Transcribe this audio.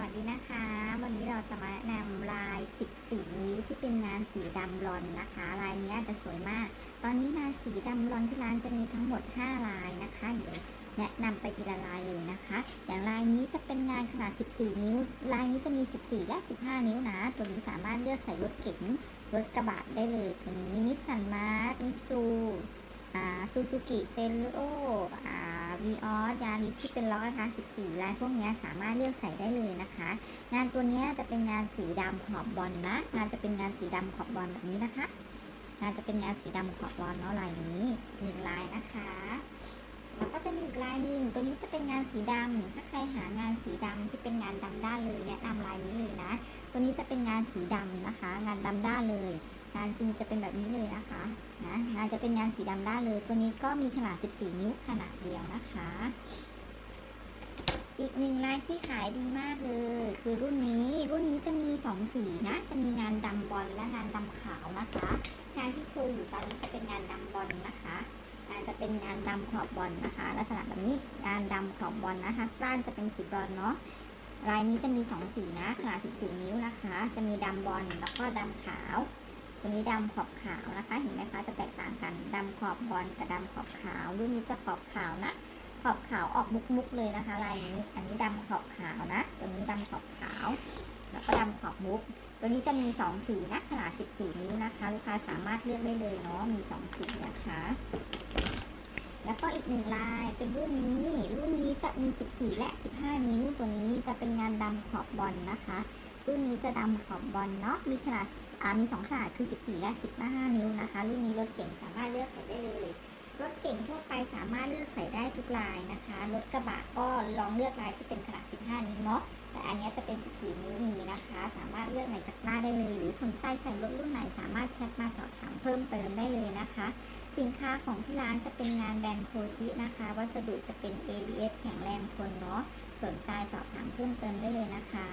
วัสดีนะคะ วันนี้เราจะมาแนะนำลาย 14 นิ้วที่เป็นงานสีดำบลอนนะคะ ลายนี้จะสวยมาก ตอนนี้งานสีดำบลอนที่ร้านจะมีทั้งหมด 5 ลายนะคะ เดี๋ยวแนะนำไปทีละลายเลยนะคะ อย่างลายนี้จะเป็นงานขนาด 14 นิ้ว ลายนี้จะมี 14 และ 15 นิ้วนะ ตัวนี้สามารถเลือกใส่รถเก๋ง รถกระบะได้เลย ตัวนี้นิสสันมาร์มิซูซูซูกิเซนโอ ออสยาริสที่เป็นล้อนะคะ14 ลายพวกนี้สามารถเลือกใส่ได้เลยนะคะ งานตัวนี้จะเป็นงานสีดำขอบบอลนะ งานจะเป็นงานสีดำขอบบอลแบบนี้นะคะ งานจะเป็นงานสีดำขอบบอลเนาะลายนี้หนึ่งลายนะคะแล้วก็จะมีอีกลายหนึ่งตัวนี้จะเป็นงานสีดำถ้าใครหางานสีดำที่เป็นงานดำด้านเลยแนะนำลายนี้เลยนะ ตัวนี้จะเป็นงานสีดำนะคะ งานดำด้านเลย งานจริงจะเป็นแบบนี้เลยนะคะนะงานจะเป็นงานสีดำด้านเลย ตัวนี้ก็มีขนาด 14 นิ้วขนาดเดียวนะคะ อีกหนึ่งลายที่ขายดีมากเลย คือรุ่นนี้รุ่นนี้จะมีสองสีนะ จะมีงานดำบอลและงานดำขาวนะคะ งานที่โชว์อยู่ตอนนี้จะเป็นงานดำบอลนะคะงานจะเป็นงานดำขอบบอลนะคะ ลักษณะแบบนี้งานดำขอบบอลนะคะด้านจะเป็นสีบอลเนาะลายนี้จะมีสองสีนะ ขนาด 14 นิ้วนะคะ จะมีดำบอลแล้วก็ดำขาว ตัวนี้ดำขอบขาวนะคะ เห็นไหมคะจะแตกต่างกันดำขอบบอลกับดำขอบขาวรุ่นนี้จะขอบขาวนะ ขอบขาวออกมุกๆเลยนะคะลายนี้ อันนี้ดำขอบขาวนะ ตัวนี้ดำขอบขาว แล้วก็ดำขอบมุก ตัวนี้จะมีสองสีนะขนาด 14 นิ้วนะคะลูกค้าสามารถเลือกได้เลยเนาะมีสองสีนะคะแล้วก็อีกหนึ่งลายเป็นรุ่นนี้ รุ่นนี้จะมี 14 และ 15 นิ้ว ตัวนี้จะเป็นงานดำขอบบอลนะคะ รุ่นนี้จะดำขอบบอลเนาะ มีขนาดอ่ามีสองขนาดคือ 14 และ 15 นิ้วนะคะ รุ่นนี้รถเก่งสามารถเลือกใส่ได้เลย รถเก่งทั่วไปสามารถเลือกใส่ได้ทุกลายนะคะ รถกระบะก็ลองเลือกลายที่เป็นขนาด 15 นิ้วเนาะ แต่อันนี้จะเป็น 14 นิ้วมีนะคะ สามารถเลือกไหนจากหน้าได้เลย หรือสนใจใส่รถรุ่นไหนสามารถแชทมาสอบถามเพิ่มเติมได้เลยนะคะ สินค้าของที่ร้านจะเป็นงานแบรนด์โคชินะคะ วัสดุจะเป็น ABS แข็งแรงทนเนาะ สนใจสอบถามเพิ่มเติมได้เลยนะคะ